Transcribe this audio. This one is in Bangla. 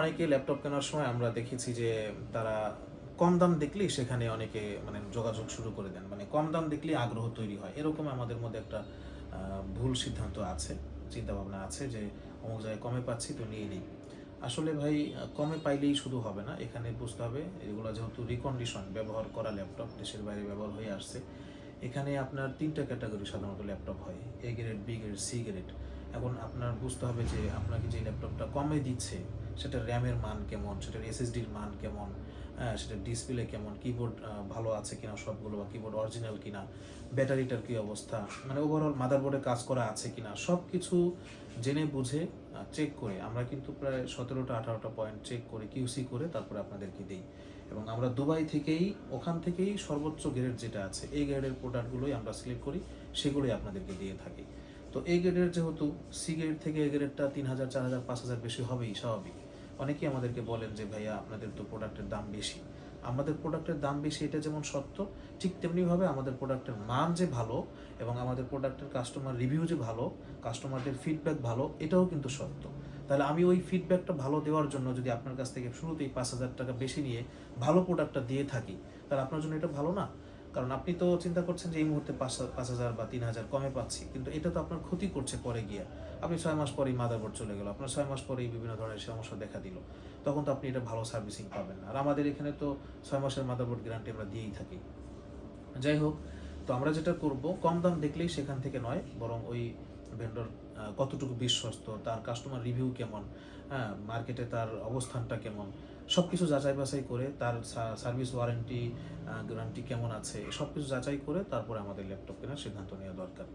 অনেকে ল্যাপটপ কেনার সময় আমরা দেখেছি যে তারা কম দাম দেখলেই সেখানে অনেকে মানে যোগাযোগ শুরু করে দেন। মানে কম দাম দেখলেই আগ্রহ তৈরি হয়। এরকম আমাদের মধ্যে একটা ভুল সিদ্ধান্ত আছে চিন্তা ভাবনা আছে যে অমুক জায়গায় কমে পাচ্ছি তো নিয়ে নিই। আসলে ভাই, কমে পাইলেই শুধু হবে না, এখানে বুঝতে হবে, এগুলো যেহেতু রিকন্ডিশন ব্যবহার করা ল্যাপটপ, দেশের বাইরে ব্যবহার হয়ে আসছে। এখানে আপনার তিনটা ক্যাটাগরি সাধারণত ল্যাপটপ হয় A grade B grade C grade এখন আপনার বুঝতে হবে যে আপনাকে যে ল্যাপটপটা কমে দিচ্ছে সেটার র্যামের মান কেমন, সেটার এসএসডির মান কেমন হ্যাঁ সেটার ডিসপ্লে কেমন কিবোর্ড ভালো আছে কিনা সবগুলো বা কিবোর্ড অরিজিনাল কিনা, ব্যাটারিটার কি অবস্থা মানে ওভারঅল মাদারবোর্ডে কাজ করা আছে কিনা সব কিছু জেনে বুঝে চেক করে, আমরা কিন্তু প্রায় সতেরোটা আঠারোটা পয়েন্ট চেক করে কিউসি করে তারপরে আপনাদেরকে দিই। এবং আমরা দুবাই থেকেই, ওখান থেকেই সর্বোচ্চ গ্রেড যেটা আছে, এই গ্রেডের প্রোডাক্টগুলোই আমরা সিলেক্ট করি, সেগুলোই আপনাদেরকে দিয়ে থাকি। তো এই গ্রেডের যেহেতু সি গ্রেড থেকে এই গ্রেডটা তিন হাজার, চার হাজার, পাঁচ হাজার বেশি হবেই, স্বাভাবিক। অনেকেই আমাদেরকে বলেন যে, ভাইয়া, আপনাদের তো প্রোডাক্টের দাম বেশি। আমাদের প্রোডাক্টের দাম বেশি, এটা যেমন সত্য, ঠিক তেমনিভাবে আমাদের প্রোডাক্টের মান যে ভালো এবং আমাদের প্রোডাক্টের কাস্টমার রিভিউ যে ভালো কাস্টমারদের ফিডব্যাক ভালো, এটাও কিন্তু সত্য। তাহলে আমি ওই ফিডব্যাকটা ভালো দেওয়ার জন্য যদি আপনার কাছ থেকে শুরুতেই পাঁচ হাজার টাকা বেশি নিয়ে ভালো প্রোডাক্টটা দিয়ে থাকি, তাহলে আপনার জন্য এটা ভালো না? কারণ আপনি তো চিন্তা করছেন যে এই মুহূর্তে পাঁচ পাঁচ হাজার বা তিন হাজার কমে পাচ্ছি, কিন্তু এটা তো আপনার ক্ষতি করছে পরে গিয়ে। আপনি ছয় মাস পরেই মাদারবোর্ড চলে গেল, আপনার ছয় মাস পরেই বিভিন্ন ধরনের সমস্যা দেখা দিল। তখন তো আপনি এটা ভালো সার্ভিসিং পাবেন না। আর আমাদের এখানে তো ছয় মাসের মাদারবোর্ড গ্যারান্টি আমরা দিয়েই থাকি। যাই হোক, তো আমরা যেটা করব, কম দাম দেখলেই সেখান থেকে নয়, বরং ওই ভেন্ডর কতটুকু বিশ্বস্ত, তার কাস্টমার রিভিউ কেমন হ্যাঁ মার্কেটে তার অবস্থানটা কেমন সব কিছু যাচাই বাছাই করে তার সার্ভিস ওয়ারেন্টি গ্যারান্টি কেমন আছে সব কিছু যাচাই করে তারপরে আমাদের ল্যাপটপ কেনার সিদ্ধান্ত নেওয়া দরকার।